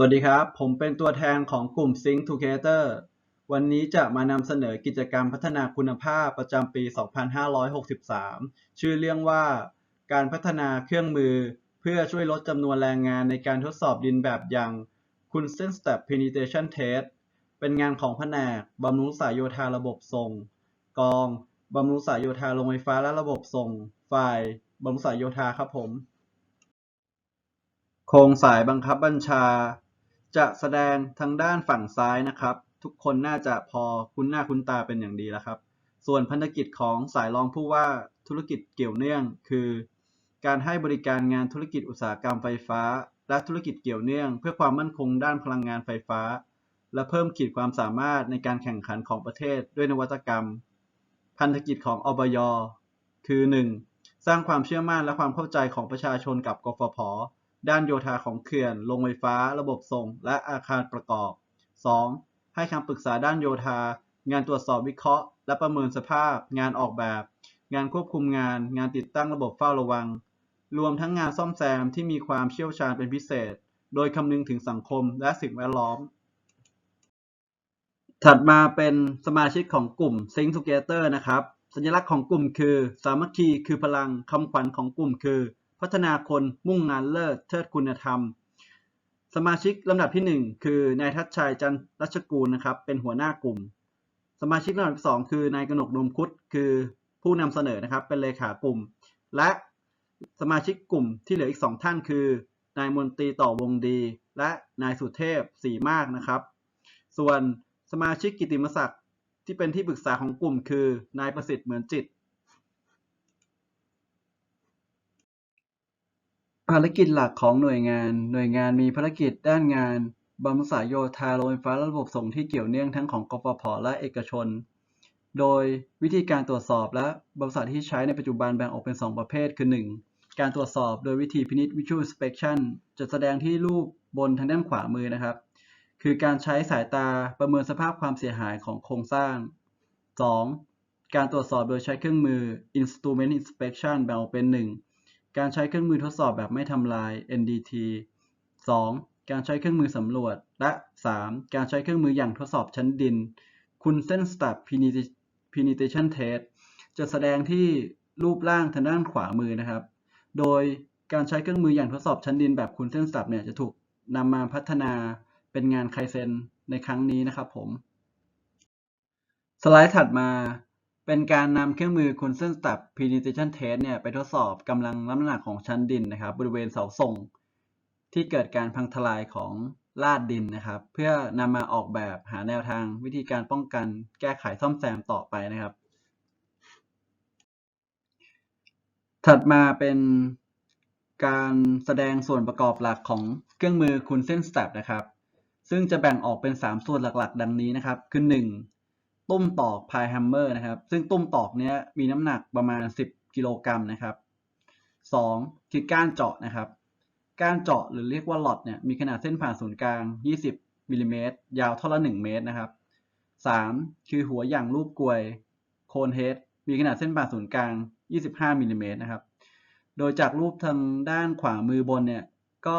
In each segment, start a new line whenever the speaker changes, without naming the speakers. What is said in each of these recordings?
สวัสดีครับ ผมเป็นตัวแทนของกลุ่ม Sync Together วันนี้จะมานำเสนอกิจกรรมพัฒนาคุณภาพประจำปี 2563 ชื่อเรื่องว่า การพัฒนาเครื่องมือ เพื่อช่วยลดจำนวนแรงงานในการทดสอบดินแบบอย่าง Kunsten Step Penetration Test เป็นงานของแผนกบำรุงสายโยธาระบบส่ง กองบำรุงสายโยธาโรงไฟฟ้าและระบบส่ง ฝ่ายบำรุงสายโยธาครับผม โครงสายบังคับบัญชา จะแสดงทางด้านฝั่งซ้ายนะครับ ทุกคนน่าจะพอคุ้นหน้าคุ้นตาเป็นอย่างดีแล้วครับ ส่วนพันธกิจของสายรองผู้ว่าธุรกิจเกี่ยวเนื่อง คือ การให้บริการงานธุรกิจอุตสาหกรรมไฟฟ้า และธุรกิจเกี่ยวเนื่อง เพื่อความมั่นคงด้านพลังงานไฟฟ้า และเพิ่มขีดความสามารถในการแข่งขันของประเทศด้วยนวัตกรรม พันธกิจของอบยคือ 1. สร้างความเชื่อมั่นและความเข้าใจของประชาชนกับกฟผ ด้านโยธาของเขื่อน โรงไฟฟ้า ระบบส่ง และอาคารประกอบ 2. ให้คำปรึกษาด้านโยธา งานตรวจสอบวิเคราะห์ และประเมินสภาพ งานออกแบบ งานควบคุมงาน งานติดตั้งระบบเฝ้าระวัง รวมทั้งงานซ่อมแซมที่มีความเชี่ยวชาญเป็นพิเศษ โดยคำนึงถึงสังคมและสิ่งแวดล้อม ถัดมาเป็นสมาชิกของกลุ่ม Sync Together นะครับ สัญลักษณ์ของกลุ่มคือ สามัคคีคือพลัง คำขวัญของกลุ่มคือ พัฒนาคนมุ่งงานเลิศเทิดคุณธรรม สมาชิกลำดับที่ 1 คือนายทัชชัยจันรัชกูลนะครับ เป็นหัวหน้ากลุ่ม สมาชิกลำดับที่สองคือนายกนกนมคุดคือผู้นำเสนอนะครับ เป็นเลขากลุ่ม และสมาชิกกลุ่มที่เหลืออีกสองท่านคือนายมนตรีต่อวงดี และนายสุเทพสีมากนะครับ ส่วนสมาชิกกิติมศักดิ์ที่เป็นที่ปรึกษาของกลุ่มคือนายประสิทธิ์เหมือนจิต ภารกิจหลักของหน่วยงาน หน่วยงานมีภารกิจด้านงานบำรุงสายโยธา โรงไฟฟ้า และระบบส่งที่เกี่ยวเนื่องทั้งของกฟผ และเอกชน โดยวิธีการตรวจสอบและบริษัทที่ใช้ในปัจจุบันแบ่งออกเป็น 2 ประเภท คือ 1. การตรวจสอบโดยวิธีพินิจ Visual Inspection จะแสดงที่รูปบนทางด้านขวามือนะครับ คือการใช้สายตาประเมินสภาพความเสียหายของโครงสร้าง 2. การตรวจสอบโดยใช้เครื่องมือ Instrument Inspection แบ่งออกเป็น 1. การใช้เครื่องมือทดสอบแบบไม่ทำลาย NDT 2. การใช้เครื่องมือสำรวจ และ 3. การใช้เครื่องมืออย่างทดสอบชั้นดิน Kunsten Step Penetration Test จะแสดงที่รูปร่างทางด้านขวามือนะครับ โดยการใช้เครื่องมืออย่างทดสอบชั้นดินแบบ Kunsten Step เนี่ยจะถูกนำมาพัฒนาเป็นงานไคเซนในครั้งนี้นะครับผม สไลด์ถัดมา เป็นการนำเครื่องมือ Kunsten Step Penetration Test เนี่ยไปทดสอบกำลังน้ำหนักของชั้นดินนะครับ บริเวณเสาส่ง ที่เกิดการพังทลายของลาดดินนะครับ เพื่อนำมาออกแบบหาแนวทางวิธีการป้องกันแก้ไขซ่อมแซมต่อไปนะครับ ถัดมาเป็นการแสดงส่วนประกอบหลักของเครื่องมือ Kunsten Step นะครับ ซึ่งจะแบ่งออกเป็น 3 ส่วนหลักๆ ดังนี้นะครับ คือ 1. ตุ้มตอกพายแฮมเมอร์นะครับ ซึ่งตุ้มตอกเนี้ยมีน้ำหนักประมาณ 10 กิโลกรัมนะครับ 2. คือก้านเจาะนะครับ ก้านเจาะหรือเรียกว่าหลอดเนี่ยมีขนาดเส้นผ่านศูนย์กลาง 20มิลลิเมตรยาวเท่าละ 1 เมตรนะครับ 3. คือหัวอย่างรูปกลวยโคนเฮดมีขนาดเส้นผ่านศูนย์กลาง 25มิลลิเมตรนะครับ โดยจากรูปทางด้านขวามือบนเนี่ยก็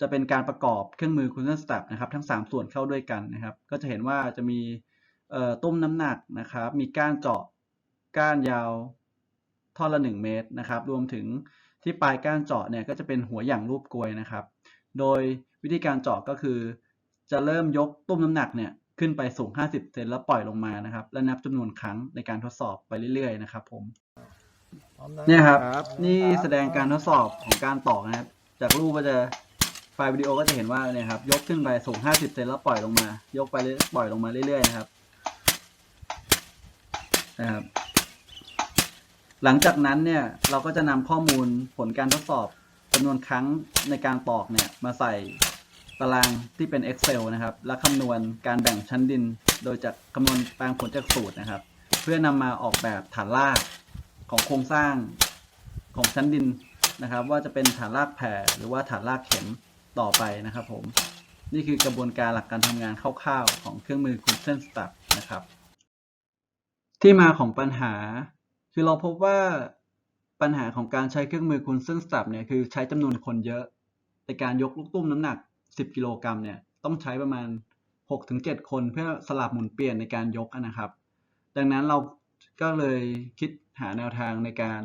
จะเป็นการประกอบเครื่องมือ Kunsten Step นะครับ ทั้ง 3 ส่วนเข้าด้วยกันนะครับ ก็จะเห็นว่าจะมี ตุ้มน้ำหนักนะครับ มีก้านเจาะก้านยาวท่อนละ 1 เมตรนะครับ รวมถึงที่ปลายก้านเจาะเนี่ยก็จะเป็นหัวอย่างรูปกลวยนะครับ โดยวิธีการเจาะก็คือ จะเริ่มยกตุ้มน้ำหนักเนี่ยขึ้นไปสูง 50 เซนแล้วปล่อยลงมานะครับ และนับจำนวนครั้งในการทดสอบไปเรื่อยๆ นะครับผมเนี่ยครับ นี่แสดงการทดสอบของการตอกนะครับ จากรูปก็จะไฟล์วิดีโอก็จะเห็นว่าเนี่ยครับ ยกขึ้นไปสูง 50 เซนแล้วปล่อยลงมา ยกไปเรื่อยปล่อยลงมาเรื่อยๆนะครับ นะครับ หลังจากนั้นเนี่ยเราก็จะนำข้อมูลผลการทดสอบจำนวนครั้งในการตอกเนี่ยมาใส่ตารางที่เป็น Excel นะครับ และคำนวณการแบ่งชั้นดิน โดยจากคำนวณแปลงผลจากสูตรนะครับ เพื่อนำมาออกแบบฐานรากของโครงสร้างของชั้นดินนะครับ ว่าจะเป็นฐานรากแผ่หรือว่าฐานรากเข็มต่อไปนะครับผม นี่คือกระบวนการหลักการทำงานคร่าวๆของเครื่องมือ Kunsten Step นะครับ ที่มาของปัญหา คือเราพบว่าปัญหาของการใช้เครื่องมือ Kunsten Step เนี่ยคือใช้จำนวนคนเยอะ ในการยกลูกตุ้มน้ำหนัก 10 กิโลกรัมเนี่ยต้องใช้ประมาณ 6-7 คนเพื่อสลับหมุนเปลี่ยนในการยกนะครับ ดังนั้นเราก็เลยคิดหาแนวทางในการ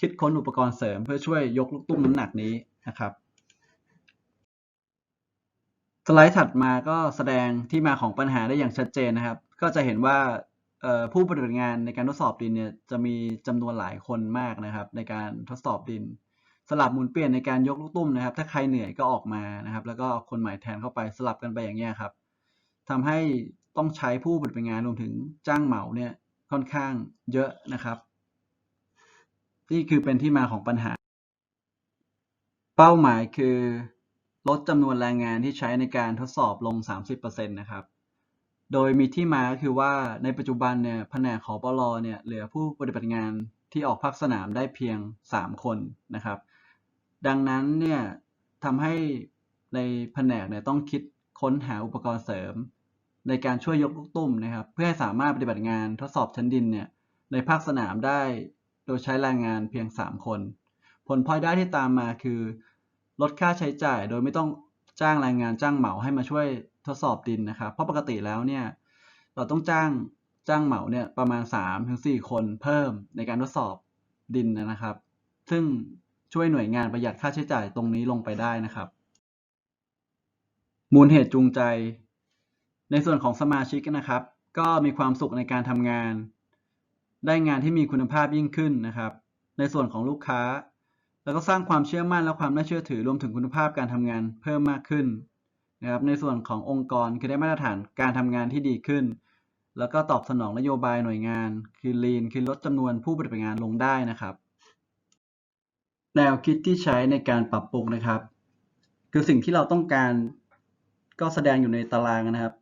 คิดค้นอุปกรณ์เสริม เพื่อช่วยยกลูกตุ้มน้ำหนักนี้นะครับ สไลด์ถัดมาก็แสดงที่มาของปัญหาได้อย่างชัดเจนนะครับ ก็จะเห็นว่า ผู้ปฏิบัติงานในการทดสอบดินเนี่ยจะมีจำนวนหลายคนมากนะครับ ในการทดสอบดิน สลับหมุนเปลี่ยนในการยกลูกตุ้มนะครับ ถ้าใครเหนื่อยก็ออกมานะครับ แล้วก็เอาคนใหม่แทนเข้าไปสลับกันไปอย่างเงี้ยครับทำให้ต้องใช้ผู้ปฏิบัติงานรวมถึงจ้างเหมาเนี่ยค่อนข้างเยอะนะครับ นี่คือเป็นที่มาของปัญหา เป้าหมายคือลดจำนวนแรงงานที่ใช้ในการทดสอบลง 30%นะครับ โดยมีที่มาก็คือว่าในปัจจุบันเนี่ยแผนกขอปลเนี่ยเหลือผู้ปฏิบัติงานที่ออกภาคสนามได้เพียง 3 คนนะครับ ดังนั้นเนี่ยทำให้ในแผนกเนี่ยต้องคิดค้นหาอุปกรณ์เสริม ในการช่วยยกลูกตุ้มนะครับ เพื่อให้สามารถปฏิบัติงานทดสอบชั้นดินเนี่ยในภาคสนามได้โดยใช้แรงงานเพียง 3 คน ผลพลอยได้ที่ตามมาคือ ลดค่าใช้จ่ายโดยไม่ต้องจ้างแรงงานจ้างเหมาให้มาช่วย ทดสอบดินนะครับ เพราะปกติแล้วเนี่ยเราต้องจ้างจ้างเหมาเนี่ยประมาณ3-4คนเพิ่มในการทดสอบดินนะครับ ซึ่งช่วยหน่วยงานประหยัดค่าใช้จ่ายตรงนี้ลงไปได้นะครับ มูลเหตุจูงใจ ในส่วนของสมาชิกนะครับ ก็มีความสุขในการทำงาน ได้งานที่มีคุณภาพยิ่งขึ้นนะครับ ในส่วนของลูกค้า แล้วก็สร้างความเชื่อมั่นและความน่าเชื่อถือรวมถึงคุณภาพการทำงานเพิ่มมากขึ้น นะครับในส่วนขององค์กรคือได้มาตรฐานการทำงานที่ดีขึ้น แล้วก็ตอบสนองนโยบายหน่วยงาน คือ Lean คือลดจำนวนผู้ปฏิบัติงานลงได้นะครับ แนวคิดที่ใช้ในการปรับปรุงนะครับ คือสิ่งที่เราต้องการก็แสดงอยู่ในตารางนะครับ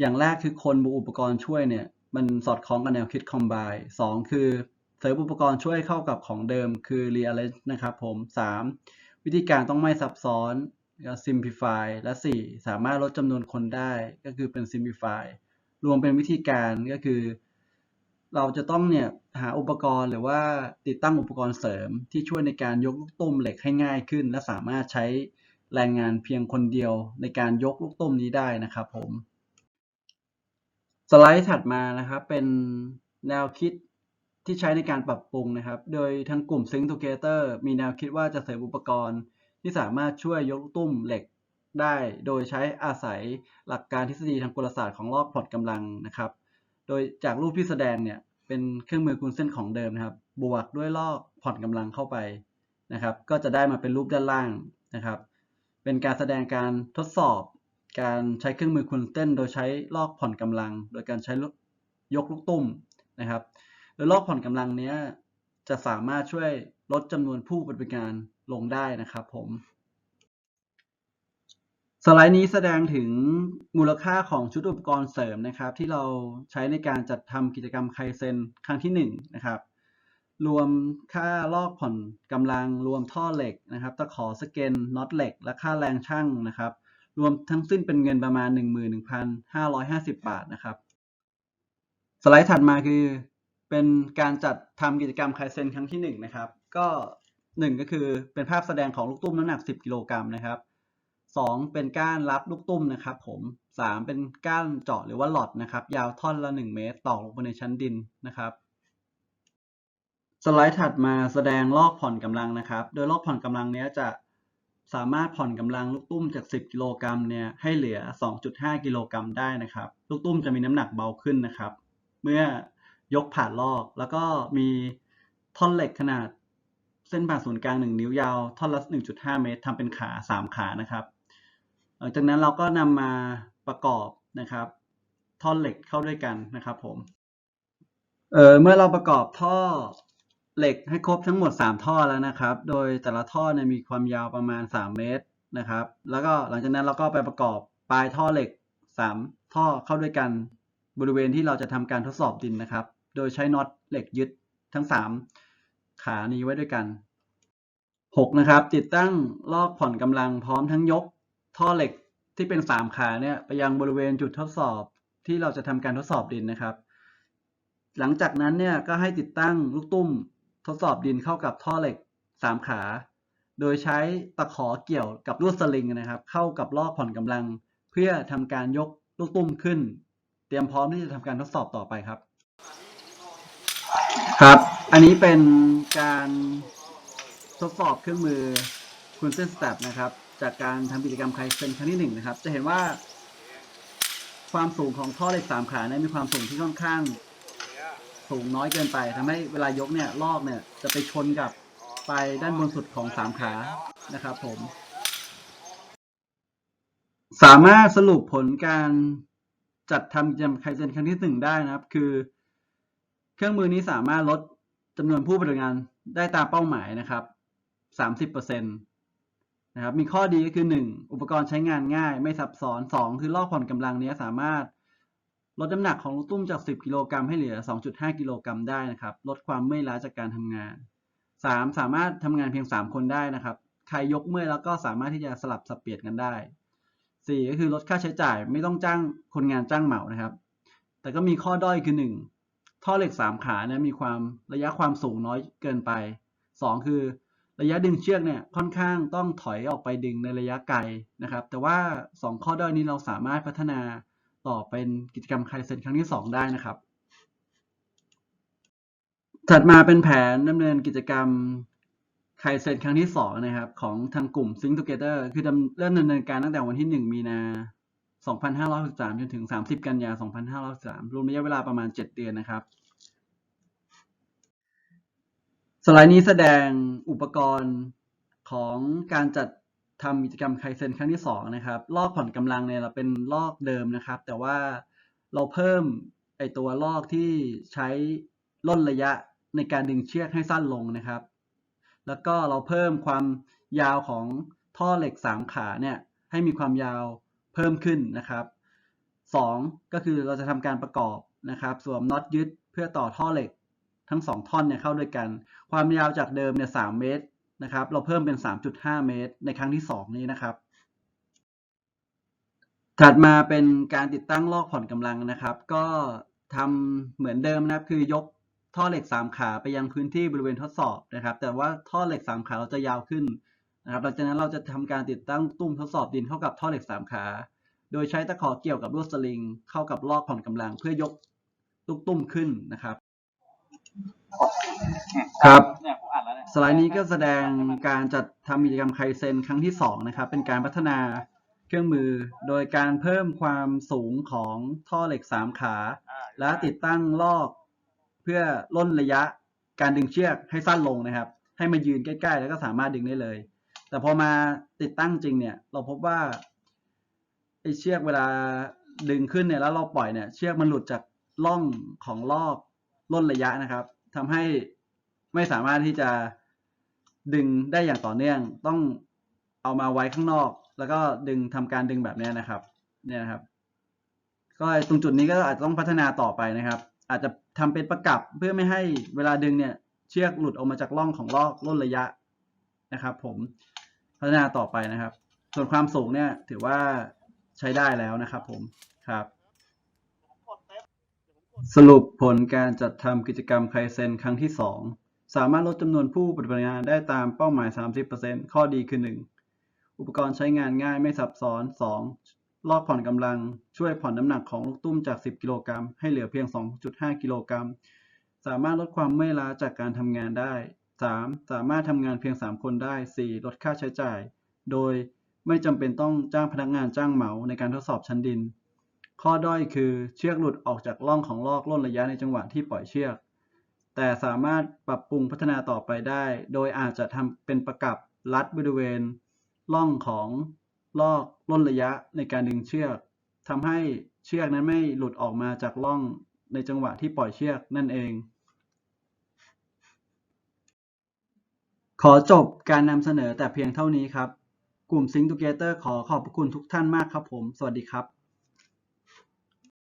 อย่างแรกคือคนบวกอุปกรณ์ช่วยเนี่ย มันสอดคล้องกับแนวคิด Combine สองคือเสริมอุปกรณ์ช่วยเข้ากับของเดิมคือ Rearrange นะครับผมสามวิธีการต้องไม่ซับซ้อน Simplify และสี่สามารถลดจำนวนคนได้ก็คือเป็น Simplify รวมเป็นวิธีการก็คือ เราจะต้องเนี่ยหาอุปกรณ์หรือว่าติดตั้งอุปกรณ์เสริมที่ช่วยในการยกลูกตุ้มเหล็กให้ง่ายขึ้น และสามารถใช้แรงงานเพียงคนเดียวในการยกลูกตุ้มนี้ได้นะครับผมสไลด์ถัดมานะครับเป็นแนวคิดที่ใช้ในการปรับปรุงนะครับ โดยทั้งกลุ่ม Sync Together มีแนวคิดว่าจะเสริมอุปกรณ์ ที่สามารถช่วยยกตุ้มเหล็กได้โดยใช้อาศัยหลักการทฤษฎีทางกลศาสตร์ของลอกผ่อนกำลังนะครับ โดยจากรูปที่แสดงเนี่ยเป็นเครื่องมือคูณเส้นของเดิมนะครับ บวกด้วยลอกผ่อนกำลังเข้าไปนะครับ ก็จะได้มาเป็นรูปด้านล่างนะครับ เป็นการแสดงการทดสอบ การใช้เครื่องมือคูณเส้น โดยใช้ลอกผ่อนกำลัง โดยการใช้ยกลูกตุ้มนะครับ โดยลอกผ่อนกำลังเนี้ยจะสามารถช่วย ลดจำนวนผู้ปฏิบัติงานลงได้นะครับผมสไลด์นี้แสดงถึงมูลค่าของชุดอุปกรณ์เสริมนะครับ ที่เราใช้ในการจัดทำกิจกรรมไคเซนครั้งที่ 1 นะครับ รวมค่าลอกผ่อนกำลังรวมท่อเหล็กนะครับตะขอสเกนน็อตเหล็ก และค่าแรงช่างนะครับ รวมทั้งสิ้นเป็นเงินประมาณ 11,550 บาทนะครับ สไลด์ถัดมาคือ เป็นการจัดทำกิจกรรมไคเซนครั้งที่1นะครับ ก็ 1 ก็คือเป็นภาพแสดงของลูกตุ้มน้ำหนัก 10 กิโลกรัมนะครับ 2 เป็นก้านรับลูกตุ้มนะครับ ผม 3 เป็นก้านเจาะหรือว่าหลอดนะครับ ยาวท่อนละ 1 เมตรตอกลงไปในชั้นดินนะครับ สไลด์ถัดมาแสดงลอกผ่อนกำลังนะครับ โดยลอกผ่อนกำลังเนี้ยจะสามารถผ่อนกำลังลูกตุ้มจาก 10 กิโลกรัมเนี่ยให้เหลือ 2.5 กิโลกรัมได้นะครับ ลูกตุ้มจะมีน้ำหนักเบาขึ้นนะครับ เมื่อ ยกผ่านลอก แล้วก็มีท่อนเหล็กขนาดเส้นผ่านศูนย์กลาง 1 นิ้วยาว ท่อนละ 1.5 เมตรทำเป็นขา 3 ขานะครับ หลังจากนั้นเราก็นำมาประกอบนะครับ ท่อนเหล็กเข้าด้วยกันนะครับผมเออเมื่อเราประกอบท่อเหล็กให้ครบทั้งหมด 3 ท่อแล้วนะครับ โดยแต่ละท่อเนี่ยมีความยาวประมาณ 3 เมตรนะครับ แล้วก็หลังจากนั้นเราก็ไปประกอบปลายท่อเหล็ก 3 ท่อเข้าด้วยกันบริเวณที่เราจะทำการทดสอบดินนะครับ โดยใช้น็อตเหล็กยึดทั้ง 3 ขานี้ไว้ด้วยกัน 6 นะครับ ติดตั้งลอกผ่อนกำลังพร้อมทั้งยกท่อเหล็กที่เป็น 3 ขาเนี่ยไปยังบริเวณจุดทดสอบที่เราจะทำการทดสอบดินนะครับ หลังจากนั้นเนี่ยก็ให้ติดตั้งลูกตุ้มทดสอบดินเข้ากับท่อเหล็ก 3 ขา โดยใช้ตะขอเกี่ยวกับลวดสลิงนะครับ เข้ากับลอกผ่อนกำลัง เพื่อทำการยกลูกตุ้มขึ้น เตรียมพร้อมที่จะทำการทดสอบต่อไปครับ ครับ อันนี้เป็นการทดสอบเครื่องมือคุณเส้นสแตปนะครับ จากการทำกิจกรรมไคเซนครั้งที่หนึ่งนะครับ จะเห็นว่า ความสูงของท่อเหล็กสามขาเนี่ยมีความสูงที่ค่อนข้างสูงน้อยเกินไปทำให้เวลายกเนี่ยลอกเนี่ยจะไปชนกับปลายด้านบนสุดของสามขานะครับ ผม สามารถสรุปผลการจัดทำกิจกรรมไคเซนครั้งที่หนึ่งได้นะครับ คือ เครื่องมือนี้สามารถลดจำนวนผู้ปฏิบัติงานได้ตามเป้าหมายนะครับ 30%นะครับ มีข้อดีก็คือ 1 อุปกรณ์ใช้งานง่าย ไม่ซับซ้อน 2 คือลอกผ่อนกำลังนี้สามารถลดน้ำหนักของลูกตุ้มจาก 10 กิโลกรัมให้เหลือ 2.5 กิโลกรัมได้นะครับ ลดความเมื่อยล้าจากการทำงาน 3 สามารถทำงานเพียง 3 คนได้นะครับ ใครยกเมื่อยแล้วก็สามารถที่จะสลับสับเปลี่ยนกันได้ 4 ก็คือลดค่าใช้จ่ายไม่ต้องจ้างคนงานจ้างเหมานะครับ แต่ก็มีข้อด้อยคือ 1 ท่อเหล็ก 3 ขาเนี่ยมีความระยะความสูงน้อยเกินไป 2 คือระยะดึงเชือกเนี่ยค่อนข้างต้องถอยออกไปดึงในระยะไกลนะครับ แต่ว่า 2 ข้อด้อยนี้เราสามารถพัฒนาต่อเป็นกิจกรรมไคเซนครั้งที่ 2 ได้นะครับ ถัดมาเป็นแผนดำเนินกิจกรรมไคเซนครั้งที่ 2 นะครับ ของทางกลุ่ม Think Together คือเริ่มดำเนินการตั้งแต่วันที่ 1 มีนา 2563จนถึง 30 กันยา2563รวมระยะเวลาประมาณ 7 เดือนนะครับ สไลด์นี้แสดงอุปกรณ์ของการจัดทำกิจกรรมไคเซนครั้งที่ 2 นะครับ ลอกผ่อนกำลังเนี่ยเราเป็นลอกเดิมนะครับ แต่ว่าเราเพิ่มไอตัวลอกที่ใช้ล่นระยะในการดึงเชือกให้สั้นลงนะครับ แล้วก็เราเพิ่มความยาวของท่อเหล็ก 3 ขาเนี่ยให้มีความยาว พิ่มขึ้นนะครับ 2 ก็คือเราจะทำการประกอบนะครับ สวมน็อตยึดเพื่อต่อท่อเหล็กทั้ง 2 ท่อนเนี่ยเข้าด้วยกัน ความยาวจากเดิมเนี่ย3เมตรนะครับ เราเพิ่มเป็น 3.5 เมตร ในครั้งที่ 2 นี้นะครับ ถัดมาเป็นการติดตั้งลอกผ่อนกำลังนะครับ ก็ทำเหมือนเดิมนะครับ คือยกท่อเหล็ก 3 ขาไปยังพื้นที่บริเวณทดสอบนะครับ แต่ว่าท่อเหล็ก 3 ขาเราจะยาวขึ้น นะครับหลังจากนั้นเราจะทำการติดตั้งตุ้มทดสอบดินเข้ากับท่อเหล็ก 3 ขา โดยใช้ตะขอเกี่ยวกับลวดสลิง เข้ากับลอกผ่อนกำลังเพื่อยกลูกตุ้มขึ้นนะครับ ครับ สไลด์นี้ก็แสดงการจัดทำกิจกรรมไคเซนครั้งที่ 2 นะครับ เป็นการพัฒนาเครื่องมือ โดยการเพิ่มความสูงของท่อเหล็ก 3 ขา และติดตั้งลอกเพื่อล่นระยะการดึงเชือกให้สั้นลงนะครับ ให้มายืนใกล้ ๆ แล้วก็สามารถดึงได้เลย แต่พอมาติดตั้งจริงเนี่ย เราพบว่าไอ้เชือกเวลาดึงขึ้นเนี่ยแล้วเราปล่อยเนี่ยเชือกมันหลุดจากล่องของลอกล่นระยะนะครับทำให้ไม่สามารถที่จะดึงได้อย่างต่อเนื่อง ต้องเอามาไว้ข้างนอก แล้วก็ดึงทำการดึงแบบนี้นะครับ เนี่ยนะครับ ก็ตรงจุดนี้ก็อาจจะต้องพัฒนาต่อไปนะครับ อาจจะทำเป็นประกับเพื่อไม่ให้เวลาดึงเนี่ย เชือกหลุดออกมาจากร่องของลอกล่นระยะนะครับ ผม พัฒนาต่อไปนะครับ ส่วนความสูงเนี่ยถือว่าใช้ได้แล้วนะครับผมครับ สรุปผลการจัดทำกิจกรรมไคเซนครั้งที่ 2 สามารถลดจำนวนผู้ปฏิบัติงานได้ตามเป้าหมาย 30%ข้อดีคือ 1 อุปกรณ์ใช้งานง่ายไม่ซับซ้อน 2. ลอกผ่อนกำลังช่วยผ่อนน้ำหนักของลูกตุ้มจาก 10 กิโลกรัมให้เหลือเพียง 2.5 กิโลกรัมสามารถลดความเมื่อยล้าจากการทำงานได้ 3. สามารถทำงานเพียง 3 คนได้ 4. ลดค่าใช้จ่าย โดยไม่จำเป็นต้องจ้างพนักงานจ้างเหมาในการทดสอบชั้นดิน ข้อด้อยคือเชือกหลุดออกจากร่องของลอกล่นระยะในจังหวะที่ปล่อยเชือก แต่สามารถปรับปรุงพัฒนาต่อไปได้ โดยอาจจะทำเป็นประกับรัดบริเวณร่องของลอกล่นระยะในการดึงเชือกทำให้เชือกนั้นไม่หลุดออกมาจากร่องในจังหวะที่ปล่อยเชือกนั่นเอง ขอจบการนำเสนอแต่เพียงเท่านี้ครับ กลุ่ม Think Together ขอขอบพระคุณทุกท่านมากครับผม สวัสดีครับ